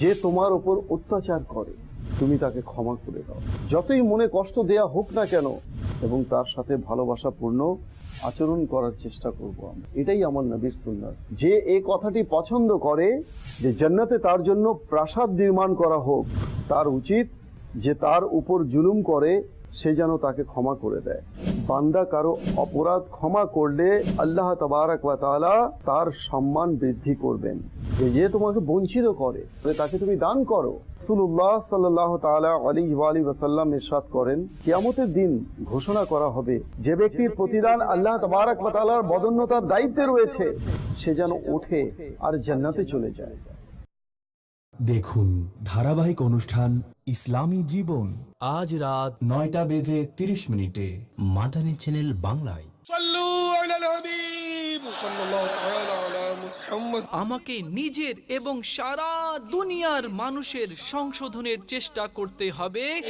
যে তোমার উপর অত্যাচার করে, তুমি তাকে ক্ষমা করে দাও। যতই মনে কষ্ট দেয়া হোক না কেন, এবং তার সাথে ভালোবাসাপূর্ণ আচরণ করার চেষ্টা করব আমরা এটাই আমার নবীর সুন্নাত। যে এই কথাটি পছন্দ করে, যে জান্নাতে তার জন্য প্রাসাদ নির্মাণ করা হোক, তার উচিত যে তার উপর জুলুম করে, সে যেন তাকে ক্ষমা করে দেয়। বান্দা কারও অপরাধ ক্ষমা করলে আল্লাহ তবারক ওয়া তাআলা তার সম্মান বৃদ্ধি করবেন। যে যে তোমাকে বঞ্চিত করে তাকে তুমি দান করো। সাল্লাল্লাহু তাআলা আলাইহি ওয়া আলিহি ওয়াসাল্লাম ইরশাদ করেন, কিয়ামতের দিন ঘোষণা করা হবে, যে ব্যক্তির প্রতিদান আল্লাহ তবারক ওয়া তাআলার বদন্যতার দায়িত্বে রয়েছে, সে যেন ওঠে আর জান্নাতে চলে যায়। দেখুন ধারাবাহিক অনুষ্ঠান ইসলামী জীবন। আজ রাত নয়টা বেজে তিরিশ মিনিটে। মাদানী চ্যানেল বাংলায়। আমাকে নিজের এবং সারা দুনিয়ার মানুষের সংশোধনের চেষ্টা করতে হবে।